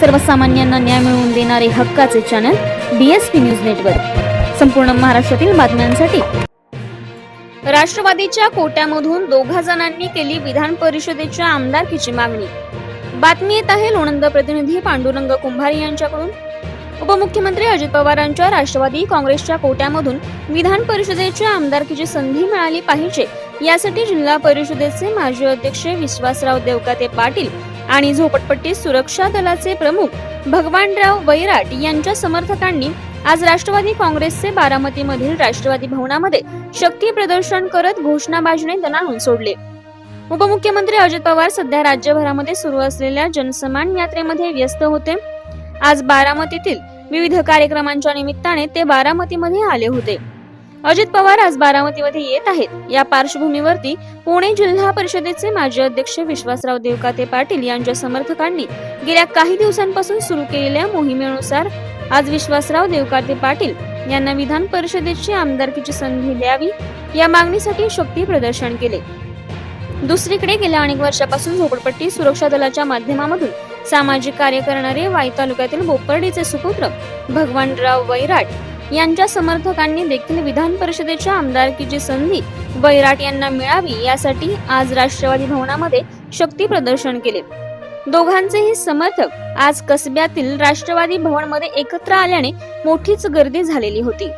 सर्वसामान्यांना न्याय मिळवून देणारे हक्काचे चॅनल बीएसपी न्यूज नेटवर्क संपूर्ण महाराष्ट्रातील बातम्यांसाठी. राष्ट्रवादीच्या कोट्यामधून दोघा जणांनी केली विधान परिषदेच्या आमदारकीची मागणी. बातमी येत आहे लोणंद प्रतिनिधी पांडुरंग कुंभारे यांच्याकडून. उपमुख्यमंत्री अजित पवारांच्या राष्ट्रवादी काँग्रेसच्या कोट्यामधून विधान परिषदेच्या आमदारकीची संधी मिळाली पाहिजे यासाठी जिल्हा परिषदेचे माजी अध्यक्ष विश्वासराव देवकाते पाटील आणि झोपडपट्टी सुरक्षा दलाचे प्रमुख भगवानराव वैराट यांच्या समर्थकांनी आज राष्ट्रवादी काँग्रेसचे बारामतीमधील राष्ट्रवादी भवनामध्ये शक्ती प्रदर्शन करत घोषणाबाजीने दणाणून सोडले. उपमुख्यमंत्री अजित पवार सध्या राज्यभरामध्ये सुरू असलेल्या जनसमान यात्रेमध्ये व्यस्त होते. आज बारामतीतील विविध कार्यक्रमांच्या निमित्ताने ते बारामतीमध्ये आले होते. अजित पवार आज बारामतीमध्ये येत आहेत. या पार्श्वभूमीवरती पुणे जिल्हा परिषदेचे माजी अध्यक्ष विश्वासराव देवकाते पाटील यांच्या समर्थकांनी गेल्या काही दिवसांपासून सुरू केलेल्या मोहिमेनुसार आज विश्वासराव देवकाते पाटील यांना विधान परिषदेची आमदारकीची संधी द्यावी या मागणीसाठी शक्ती प्रदर्शन केले. दुसरीकडे गेल्या अनेक वर्षापासून झोपडपट्टी सुरक्षा दलाच्या माध्यमामधून सामाजिक कार्य करणारे वाई तालुक्यातील बोपर्डीचे सुपुत्र भगवानराव वैराट यांच्या समर्थकांनी देखील विधान परिषदेच्या आमदारकीची संधी वैराट यांना मिळावी यासाठी आज राष्ट्रवादी भवनामध्ये शक्ती प्रदर्शन केले. दोघांचेही समर्थक आज कसब्यातील राष्ट्रवादी भवनमध्ये एकत्र आल्याने मोठीच गर्दी झालेली होती.